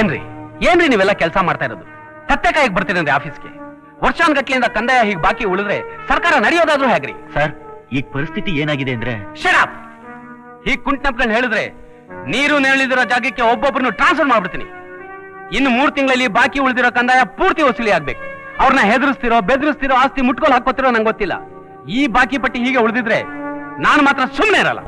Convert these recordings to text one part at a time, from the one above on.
ಏನ್ರಿ? ಏನ್ರಿ ನೀವೆಲ್ಲ ಕೆಲಸ ಮಾಡ್ತಾ ಇರೋದು? ಸತ್ಯ ಕಾಯಿಗೆ ಬರ್ತೀರಂದ್ರೆ ಆಫೀಸ್ಗೆ. ವರ್ಷಾನ್ಗಟ್ಲೆಯಿಂದ ಕಂದಾಯ ಹೀಗೆ ಬಾಕಿ ಉಳಿದ್ರೆ ಸರ್ಕಾರ ನಡೆಯೋದಾದ್ರೂ ಹೇಗ್ರಿ? ಸರ್ ಈಗ ಪರಿಸ್ಥಿತಿ ಏನಾಗಿದೆ ಅಂದ್ರೆ ಶರಾಪ್ ಹೀಗ್ ಕುಂಟ್ನಪ್ಕೊಂಡು ಹೇಳಿದ್ರೆ ನೀರು ನೆರಳಿದಿರೋ ಜಾಗಕ್ಕೆ ಒಬ್ಬೊಬ್ಬರನ್ನು ಟ್ರಾನ್ಸ್ಫರ್ ಮಾಡ್ಬಿಡ್ತೀನಿ. ಇನ್ನು ಮೂರ್ ತಿಂಗಳಲ್ಲಿ ಬಾಕಿ ಉಳಿದಿರೋ ಕಂದಾಯ ಪೂರ್ತಿ ವಸೂಲಿ ಆಗ್ಬೇಕು. ಅವ್ರನ್ನ ಹೆದರಿಸ್ತಿರೋ ಬೆದರಿಸ್ತಿರೋ ಆಸ್ತಿ ಮುಟ್ಕೊಲ್ ಹಾಕೋತಿರೋ ನಂಗೆ ಗೊತ್ತಿಲ್ಲ. ಈ ಬಾಕಿ ಪಟ್ಟಿ ಹೀಗೆ ಉಳಿದಿದ್ರೆ ನಾನು ಮಾತ್ರ ಸುಮ್ಮನೆ ಇರಲ್ಲ.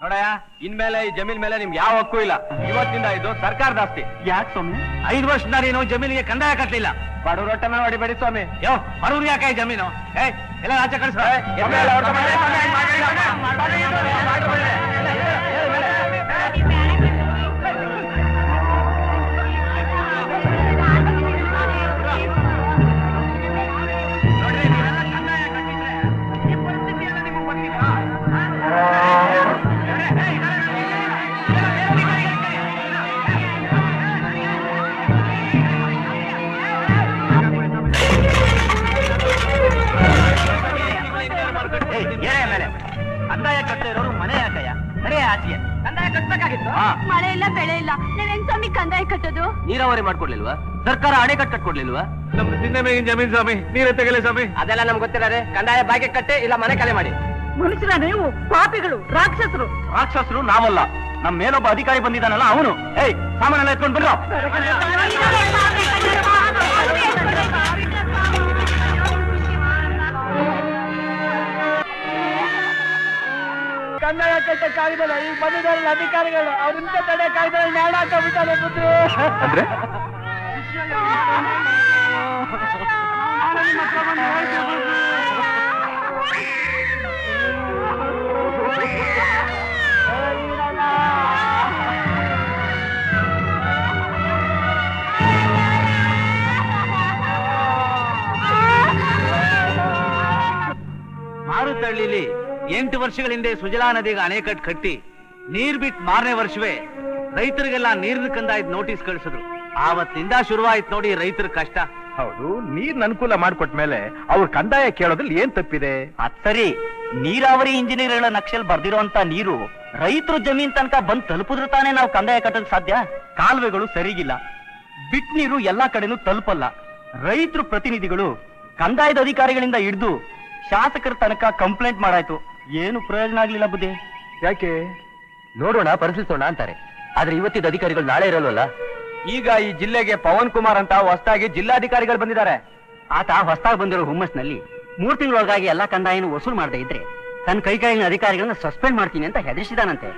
ನೋಡಯ್ಯ ಇನ್ಮೇಲೆ ಈ ಜಮೀನ್ ಮೇಲೆ ನಿಮ್ಗೆ ಯಾವ ಹಕ್ಕು ಇಲ್ಲ. ಇವತ್ತಿಂದ ಇದು ಸರ್ಕಾರದ ಆಸ್ತಿ. ಯಾಕೆ ಸ್ವಾಮಿ? ಐದು ವರ್ಷದ ನೀನು ಜಮೀನಿಗೆ ಕಂದಾಯ ಕಟ್ಟಲಿಲ್ಲ ಬಡವ್ರ ಹೊಟ್ಟೆನ ಹೊಡಿಬೇಡಿ ಸ್ವಾಮಿ. ಯೋ ಬಡವ್ರಿಗೆ ಯಾಕೆ ಜಮೀನು? ಏಯ್ ಎಲ್ಲ ಆಚೆ ಕಳಿಸ ಮೇಲೆ? ಅಂದಾಯ ಇರೋರು ಮನೆ ಯಾಕಯ್ಯ ಆಚೆಗೆ ಕಂದಾಯ ಕಟ್ಟಬೇಕಾಗಿತ್ತು ಮಳೆ ಇಲ್ಲ ಬೆಳೆ ಇಲ್ಲ. ನೀವ್ ಹೆಂಗ್ ಸ್ವಾಮಿ ಕಂದಾಯ ಕಟ್ಟೋದು? ನೀರಾವರಿ ಮಾಡ್ಕೊಡ್ಲಿಲ್ವಾ? ಸರ್ಕಾರ ಅಣೆಕಟ್ಟು ಕಟ್ಕೊಡ್ಲಿಲ್ವಾ? ನಮ್ಮ ತಿನ್ನ ಮೇಗಿನ ಜಮೀನ್ ಸ್ವಾಮಿ. ನೀರ ತೆಗಲಿ ಸ್ವಾಮಿ. ಅದೆಲ್ಲ ನಮ್ಗೆ ಗೊತ್ತಿರಾರೆ ಕಂದಾಯ ಬಾಕಿ ಕಟ್ಟೆ ಇಲ್ಲ ಮನೆ ಕಲೆ ಮಾಡಿ. ಮನುಷ್ಯರ ನೀವು ಪಾಪಿಗಳು ರಾಕ್ಷಸರು. ರಾಕ್ಷಸರು ನಾವಲ್ಲ. ನಮ್ಮ ಮೇಲೊಬ್ಬ ಅಧಿಕಾರಿ ಬಂದಿದ್ದಾನಲ್ಲ ಅವನು. ಏಯ್ ಸಾಮಾನೆಲ್ಲ ಎತ್ಕೊಂಡು ಬಂದ್ರು. ಕಂದಾಯ ಕಟ್ಟ ಕಾಯ್ದಲ್ಲ ಈಗ ಬಂದಿದ್ದಾರೆ ಅಧಿಕಾರಿಗಳು ಅವ್ರಿಂದ ತಡೆ ಕಾಯ್ದಲ್ಲಿ ನಾಡ ಹಾಕೊಂಡ್ಬಿಟ್ಟಾರೆ ಬುದ್ಧಿ ಅಂದ್ರೆ? ಮಾರುತಳ್ಳಿಲಿ ಎಂಟು ವರ್ಷಗಳ ಹಿಂದೆ ಸುಜಲಾ ನದಿಗೆ ಅಣೆಕಟ್ಟು ಕಟ್ಟಿ ನೀರ್ ಬಿಟ್ಟು ಮಾರನೇ ವರ್ಷವೇ ರೈತರಿಗೆಲ್ಲ ನೀರಿನ ಕಂದಾಯ್ತು ನೋಟಿಸ್ ಕಳಿಸಿದ್ರು. ಆವತ್ತಿಂದ ಶುರುವಾಯ್ತು ನೋಡಿ ರೈತರ ಕಷ್ಟ. ಹೌದು ನೀರ್ ಅನುಕೂಲ ಮಾಡ್ಕೊಟ್ ಮೇಲೆ ಅವ್ರ ಕಂದಾಯ ಕೇಳೋದ್ರಲ್ಲಿ ಏನ್ ತಪ್ಪಿದೆ? ಅದ್ ಸರಿ ನೀರಾವರಿ ಇಂಜಿನಿಯರ್ಗಳ ನಕ್ಷಲ್ ಬರ್ದಿರೋಂತ ನೀರು ರೈತರು ಜಮೀನ್ ತನಕ ಬಂದ್ ತಲುಪಿದ್ರು ತಾನೇ ನಾವು ಕಂದಾಯ ಕಟ್ಟೋದ್ ಸಾಧ್ಯ? ಕಾಲುವೆಗಳು ಸರಿಗಿಲ್ಲ. ಬಿಟ್ ನೀರು ಎಲ್ಲಾ ಕಡೆನೂ ತಲುಪಲ್ಲ. ರೈತರು ಪ್ರತಿನಿಧಿಗಳು ಕಂದಾಯದ ಅಧಿಕಾರಿಗಳಿಂದ ಹಿಡಿದು ಶಾಸಕರ ತನಕ ಕಂಪ್ಲೇಂಟ್ ಮಾಡಾಯ್ತು. ಏನು ಪ್ರಯೋಜನ ಆಗ್ಲಿಲ್ಲ ಬುದ್ಧಿ? ಯಾಕೆ? ನೋಡೋಣ ಪರಿಶೀಲಿಸೋಣ ಅಂತಾರೆ. ಆದ್ರೆ ಇವತ್ತಿದ್ದ ಅಧಿಕಾರಿಗಳು ನಾಳೆ ಇರಲ್ವಲ್ಲ? ಈಗ ಈ ಜಿಲ್ಲೆಗೆ ಪವನ್ ಕುಮಾರ್ ಅಂತ ಹೊಸದಾಗಿ ಜಿಲ್ಲಾಧಿಕಾರಿಗಳು ಬಂದಿದ್ದಾರೆ. ಆತ ಹೊಸದಾಗಿ ಬಂದಿರೋ ಹುಮ್ಮಸ್ನಲ್ಲಿ ಮೂರು ತಿಂಗಳೊಳಗಾಗಿ ಎಲ್ಲಾ ಕಂದಾಯನ ವಸೂಲ್ ಮಾಡದೇ ಇದ್ರೆ ತನ್ನ ಕೈ ಕೆಳಗಿನ ಅಧಿಕಾರಿಗಳನ್ನ ಸಸ್ಪೆಂಡ್ ಮಾಡ್ತೀನಿ ಅಂತ ಹೆದರಿಸಿದಾನಂತೆ.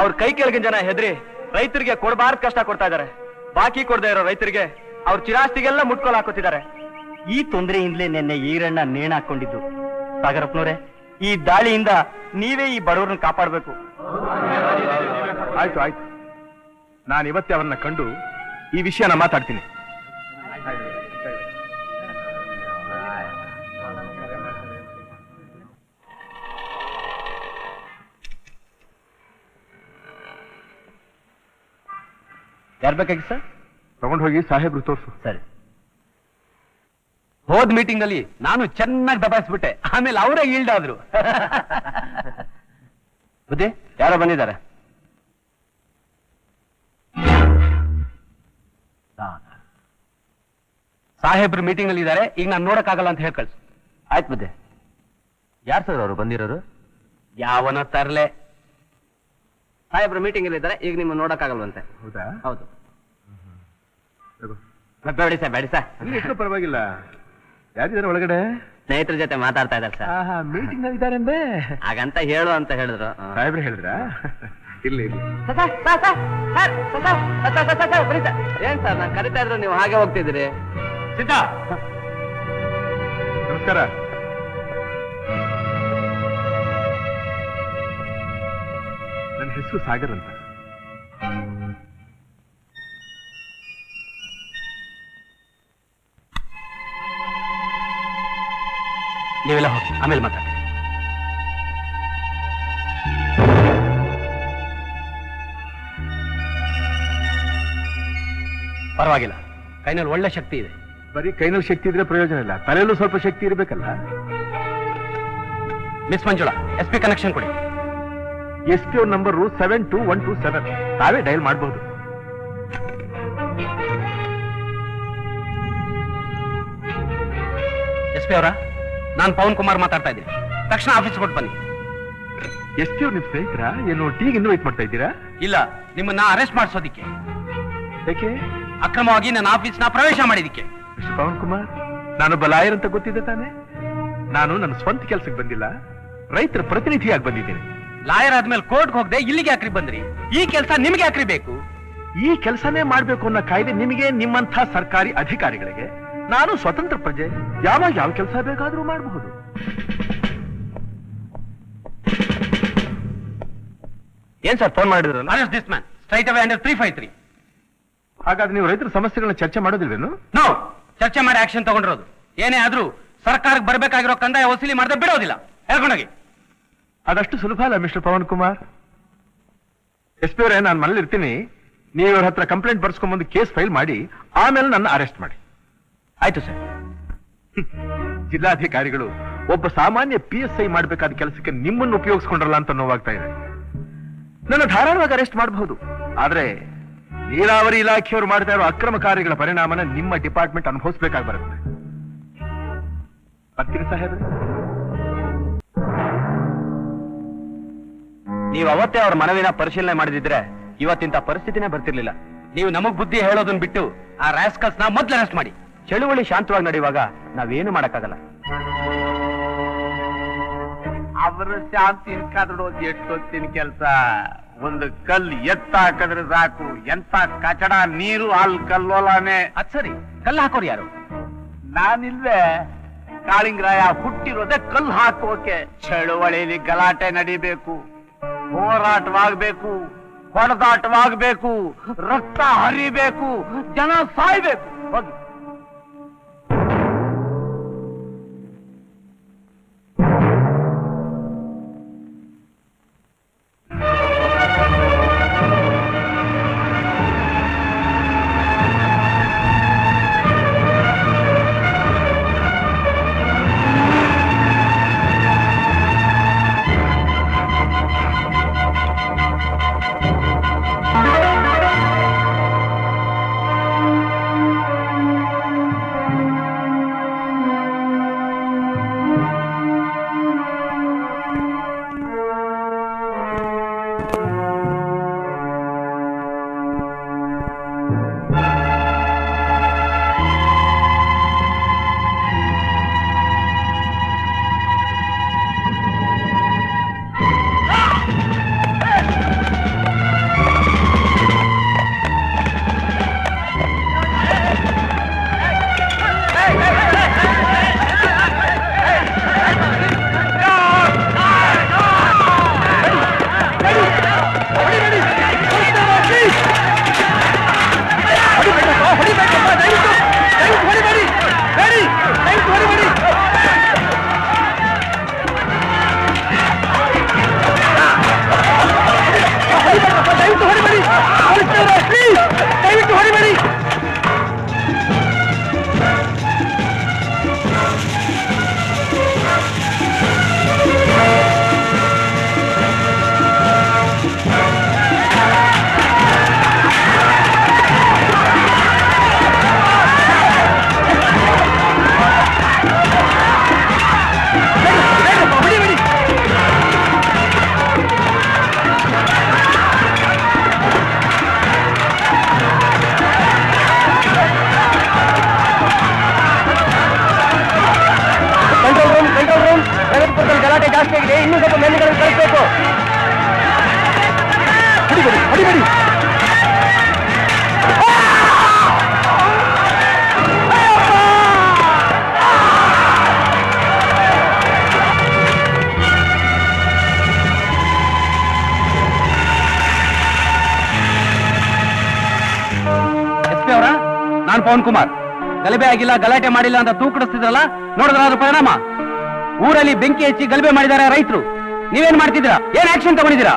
ಅವ್ರ ಕೈ ಕೆಳಗಿನ ಜನ ಹೆದ್ರಿ ರೈತರಿಗೆ ಕೊಡಬಾರ್ದು ಕಷ್ಟ ಕೊಡ್ತಾ ಇದ್ದಾರೆ ಬಾಕಿ ಕೊಡದೆ ಇರೋ ರೈತರಿಗೆ ಅವ್ರ ಚಿರಾಸ್ತಿಗೆಲ್ಲ ಮುಟ್ಕೊಲ್ ಹಾಕೋತಿದ್ದಾರೆ ಈ ತೊಂದರೆಯಿಂದಲೇ ನಿನ್ನೆ ಈರಣ್ಣ ನೇಣ ಹಾಕೊಂಡಿದ್ದು ಸಾಗರಪ್ಪನವ್ರೆ ಈ ದಾಳಿಯಿಂದ ನೀವೇ ಈ ಬಡವರನ್ನ ಕಾಪಾಡಬೇಕು. ಆಯ್ತು ಆಯ್ತು. ನಾನು ಇವತ್ತೇ ಅವರನ್ನ ಕಂಡು ಈ ವಿಷಯನ ಮಾತಾಡ್ತೀನಿ. ಯಾರ್ ಬೇಕಾಗಿ ಸರ್? ತಗೊಂಡು ಹೋಗಿ ಸಾಹೇಬ್ರು ತೋರಿಸು. ಸರಿ. ಹೋದ್ ಮೀಟಿಂಗ್ ಅಲ್ಲಿ ನಾನು ಚೆನ್ನಾಗಿ ದಬಾಯಿಸ್ಬಿಟ್ಟೆ ಆಮೇಲೆ ಅವರೇ ಈಲ್ಡ್ ಆದ್ರು. ಬುದ್ಧಿ ಯಾರೋ ಬಂದಿದ್ದಾರೆ? ಸಾಹೇಬ್ರು ಮೀಟಿಂಗ್ ಅಲ್ಲಿ ಇದ್ದಾರೆ. ಈಗ ನಾನು ನೋಡಕ್ಕಾಗಲ್ಲ ಅಂತ ಹೇಳಿ ಕಳ್ಸು ಆಯ್ತು ಬುದ್ಧಿ. ಯಾರು ಸರ್ ಅವರು ಬಂದಿರೋರು ಯಾವನ ತರಲೆ. ಸಾಹೇಬ್ರು ಮೀಟಿಂಗ್ ಅಲ್ಲಿ ಇದ್ದಾರೆ. ಈಗ ನಿಮ್ಮ ನೋಡಕ್ಕಾಗಲ್ವಂತೆ. ಹೌದಾ? ಹೌದು. ಬೇಡಿ ಸರ್ ಬೇಡಿ ಸರ್. ಪರವಾಗಿಲ್ಲ. ಯಾರಿದ್ದಾರೆ ಒಳಗಡೆ ಸ್ನೇಹಿತರ ಜೊತೆ ಮಾತಾಡ್ತಾ ಇದ್ದಾರೆ ಸರ್ ಆಹಾ ಮೀಟಿಂಗ್ನಲ್ಲಿ ಇದ್ದಾರೆ ಹಾಗಂತ ಹೇಳು ಅಂತ ಹೇಳಿದ್ರು ಸಾಹೇಬ್ರು ಹೇಳಿದ್ರ ಇಲ್ಲ ಇಲ್ಲ ಏನ್ ಸರ್ ನಾನು ಕರಿತಾ ಇದ್ರು ನೀವು ಹಾಗೆ ಹೋಗ್ತಿದ್ದೀರಿ ಸಿದ್ಧ ನಮಸ್ಕಾರ ನನ್ನ ಹೆಸರು ಸಾಗರ್ ಅಂತ ನೀವೆಲ್ಲ ಹೋಗಿ ಆಮೇಲೆ ಮಾತಾಡಿ ಪರವಾಗಿಲ್ಲ ಕೈನಲ್ಲಿ ಒಳ್ಳೆ ಶಕ್ತಿ ಇದೆ. ಬರೀ ಕೈನಲ್ಲಿ ಶಕ್ತಿ ಇದ್ರೆ ಪ್ರಯೋಜನ ಇಲ್ಲ. ತಲೆಯಲ್ಲೂ ಸ್ವಲ್ಪ ಶಕ್ತಿ ಇರಬೇಕಲ್ಲ? Miss Manjula S P connection ಕೊಡಿ. S P number seven two one two seven ತಾವೇ ಡಯಲ್ ಮಾಡಬಹುದು ಎಸ್ ಪಿ ಅವರಾ? ನಾನು ಪವನ್ ಕುಮಾರ್ ಮಾತಾಡ್ತಾ ಇದ್ದೀನಿ. ತಕ್ಷಣ ಆಫೀಸ್ ಕೊಟ್ಟು ಬನ್ನಿ. ಎಷ್ಟು ನಿಮ್ ಸ್ನೇಹಿತರ? ಏನು ಟೀಗೆ ಇನ್ನೂ ವೇಟ್ ಮಾಡ್ತಾ ಇದ್ದೀರಾ? ಇಲ್ಲ ನಿಮ್ಮನ್ನ ಅರೆಸ್ಟ್ ಮಾಡಿಸೋದಿಕ್ಕೆ. ಯಾಕೆ ಅಕ್ರಮವಾಗಿ ನನ್ನ ಆಫೀಸ್ನ ಪ್ರವೇಶ ಮಾಡಿದಿಕ್ಕೆ. ಮಿಸ್ಟರ್ ಪವನ್ ಕುಮಾರ್ ನಾನೊಬ್ಬ ಲಾಯರ್ ಅಂತ ಗೊತ್ತಿದೆ ತಾನೆ? ನಾನು ನನ್ನ ಸ್ವಂತ ಕೆಲಸಕ್ಕೆ ಬಂದಿಲ್ಲ. ರೈತರ ಪ್ರತಿನಿಧಿಯಾಗಿ ಬಂದಿದ್ದೀನಿ. ಲಾಯರ್ ಆದ್ಮೇಲೆ ಕೋರ್ಟ್ಗೆ ಹೋಗದೆ ಇಲ್ಲಿಗೆ ಯಾಕ್ರಿ ಬಂದ್ರಿ? ಈ ಕೆಲಸ ನಿಮ್ಗೆ ಯಾಕ್ರಿ ಬೇಕು? ಈ ಕೆಲಸನೇ ಮಾಡ್ಬೇಕು ಅನ್ನೋ ಕಾಯ್ದೆ ನಿಮಗೆ ನಿಮ್ಮಂಥ ಸರ್ಕಾರಿ ಅಧಿಕಾರಿಗಳಿಗೆ ನಾನು ಸ್ವತಂತ್ರ ಪ್ರಜೆ. ಯಾವಾಗ ಯಾವ ಕೆಲಸ ಬೇಕಾದರೂ ಮಾಡಬಹುದು. ಏನ್ ಸರ್ ಫೋನ್ ಮಾಡಿದ್ರಲ್ಲ? Arrest this man straight away under three five three ಹಾಗಾದ್ರೆ ನೀವು ರೈತರ ಸಮಸ್ಯೆಗಳನ್ನ ಚರ್ಚೆ ಮಾಡೋದಿಲ್ವೇನು? ನೋ ಚರ್ಚೆ ಮಾಡಿ ಆಕ್ಷನ್ ತಗೊಂಡಿರೋದು. ಏನೇ ಆದ್ರೂ ಸರ್ಕಾರಕ್ಕೆ ಬರಬೇಕಾಗಿರೋ ಕಂದಾಯ ವಸೂಲಿ ಮಾಡದೆ ಬಿಡೋದಿಲ್ಲ. ಹೇಳ್ಕೊಂಡೋಗಿ. ಅದಷ್ಟು ಸುಲಭ ಅಲ್ಲ mister Pavan Kumar? S P ಅವರೇ ನಾನು ಮನೇಲಿ ಇರ್ತೀನಿ ನೀವು ಇವ್ರ ಹತ್ರ ಕಂಪ್ಲೇಂಟ್ ಬರ್ಸ್ಕೊಂಡ್ಬಂದು ಕೇಸ್ ಫೈಲ್ ಮಾಡಿ ಆಮೇಲೆ ನನ್ನ ಅರೆಸ್ಟ್ ಮಾಡಿ. ಆಯ್ತು ಸರ್. ಜಿಲ್ಲಾಧಿಕಾರಿಗಳು ಒಬ್ಬ ಸಾಮಾನ್ಯ ಪಿ ಎಸ್ ಐ ಮಾಡಬೇಕಾದ ಕೆಲಸಕ್ಕೆ ನಿಮ್ಮನ್ನು ಉಪಯೋಗಿಸ್ಕೊಂಡ್ರಲ್ಲ ಅಂತ ನೋವಾಗ್ತಾ ಇದೆ. ನನ್ನ ಧಾರಾಳವಾಗಿ ಅರೆಸ್ಟ್ ಮಾಡಬಹುದು. ಆದ್ರೆ ನೀರಾವರಿ ಇಲಾಖೆಯವರು ಮಾಡ್ತಾ ಇರೋ ಅಕ್ರಮ ಕಾರ್ಯಗಳ ಪರಿಣಾಮನ ನಿಮ್ಮ ಡಿಪಾರ್ಟ್ಮೆಂಟ್ ಅನುಭವಿಸಬೇಕಾಗಿ ಬರುತ್ತೆ. ಸಾಹೇಬ್ರೆ? ನೀವು ಅವತ್ತೇ ಅವ್ರ ಮನವಿನ ಪರಿಶೀಲನೆ ಮಾಡಿದಿದ್ರೆ ಇವತ್ತಿಂತ ಪರಿಸ್ಥಿತಿನೇ ಬರ್ತಿರ್ಲಿಲ್ಲ. ನೀವು ನಮಗ್ ಬುದ್ಧಿ ಹೇಳೋದನ್ನ ಬಿಟ್ಟು ಆ ರಾಸ್ಕಲ್ಸ್ನ ಮೊದ್ಲು ಅರೆಸ್ಟ್ ಮಾಡಿ. ಚಳುವಳಿ ಶಾಂತವಾಗಿ ನಡೆಯುವಾಗ ನಾವೇನು ಮಾಡಕ್ಕಾಗಲ್ಲ. ಅವರ ಶಾಂತಿ ಕದಡೋದು ಎಷ್ಟೊತ್ತಿನ ಕೆಲಸ. ಒಂದು ಕಲ್ಲು ಎತ್ತ ಹಾಕಿದ್ರೆ ಸಾಕು. ಎಂತ ಕಚಡ ನೀರು ಅಲ್ಲಿ ಕಲ್ಲೋಲಾನೆ. ಅದ್ ಸರಿ. ಕಲ್ಲು ಹಾಕೋರು ಯಾರು? ನಾನಿಲ್ವೇ. ಕಾಳಿಂಗರಾಯ ಹುಟ್ಟಿರೋದೇ ಕಲ್ಲು ಹಾಕೋಕೆ. ಚಳುವಳಿಲಿ ಗಲಾಟೆ ನಡಿಬೇಕು. ಹೋರಾಟವಾಗಬೇಕು. ಹೊಡೆದಾಟವಾಗಬೇಕು. ರಕ್ತ ಹರಿಬೇಕು. ಜನ ಸಾಯ್ಬೇಕು. ಹೋಗಿ. ನಾನು ಪವನ್ ಕುಮಾರ್. ಗಲಭೆ ಆಗಿಲ್ಲ, ಗಲಾಟೆ ಮಾಡಿಲ್ಲ ಅಂತ ತೂಕಡಿಸ್ತಿದ್ರಲ್ಲ ನೋಡಿದ್ರ ಅದ್ರ ಪರಿಣಾಮ? ಊರಲ್ಲಿ ಬೆಂಕಿ ಹೆಚ್ಚಿ ಗಲಭೆ ಮಾಡಿದ್ದಾರೆ ರೈತರು. ನೀವೇನ್ ಮಾಡ್ತಿದ್ದೀರಾ? ಏನ್ action ತಗೊಂಡಿದ್ದೀರಾ?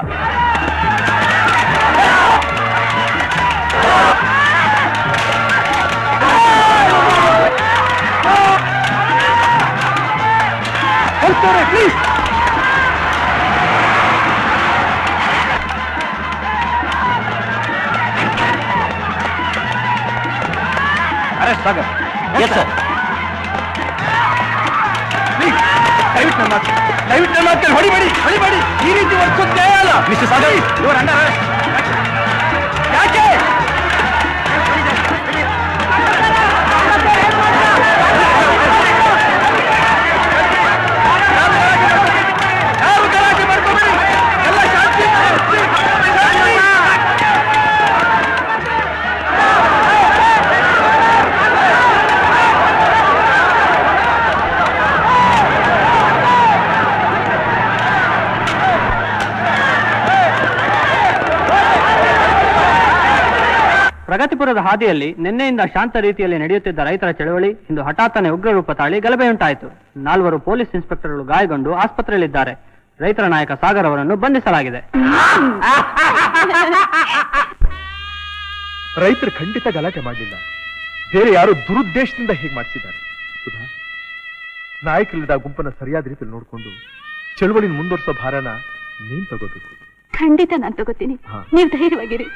Please arrest Sagar yes sir please ದಯವಿಟ್ಟು ನನ್ನ ಮಾತು ದಯವಿಟ್ಟು ನನ್ನ ಮಾತು ಹೊಡಿಬೇಡಿ ಹೊಡಿಬೇಡಿ ಈ ರೀತಿ ವರ್ತಿಸೋದು ನ್ಯಾಯ ಅಲ್ಲ ಮಿಸ್ಟರ್ ಸಾಗರ್ ಇವರ ಅಂಡರ್ ಪ್ರಗತಿಪುರದ ಹಾದಿಯಲ್ಲಿ ನಿನ್ನೆಯಿಂದ ಶಾಂತ ರೀತಿಯಲ್ಲಿ ನಡೆಯುತ್ತಿದ್ದ ರೈತರ ಚಳವಳಿ ಇಂದು ಹಠಾತ್ತನೆ ಉಗ್ರ ರೂಪ ತಾಳಿ ಗಲಭೆಯುಂಟಾಯಿತು. ನಾಲ್ವರು ಪೊಲೀಸ್ ಇನ್ಸ್ಪೆಕ್ಟರ್ಗಳು ಗಾಯಗೊಂಡು ಆಸ್ಪತ್ರೆಯಲ್ಲಿದ್ದಾರೆ. ರೈತರ ನಾಯಕ ಸಾಗರ್ ಅವರನ್ನು ಬಂಧಿಸಲಾಗಿದೆ. ರೈತರು ಖಂಡಿತ ಗಲಾಟೆ ಮಾಡಲಿಲ್ಲ ಬೇರೆ ಯಾರು ದುರುದ್ದೇಶದಿಂದ ಹೀಗೆ ಮಾಡಿಸಿದ್ದಾರೆ. ಸುಧಾ ನಾಯಕರಿಲ್ಲದ ಗುಂಪನ್ನ ಸರಿಯಾದ ರೀತಿಯಲ್ಲಿ ನೋಡಿಕೊಂಡು ಚಳವಳಿ ಮುಂದುವರಿಸೋ ಭಾರನ ನೀನ್ ತಗೋಬೇಕು. ಖಂಡಿತ ನಾನು ತಗೋತೀನಿ. ನೀವ್ ಧೈರ್ಯವಾಗಿರಿ.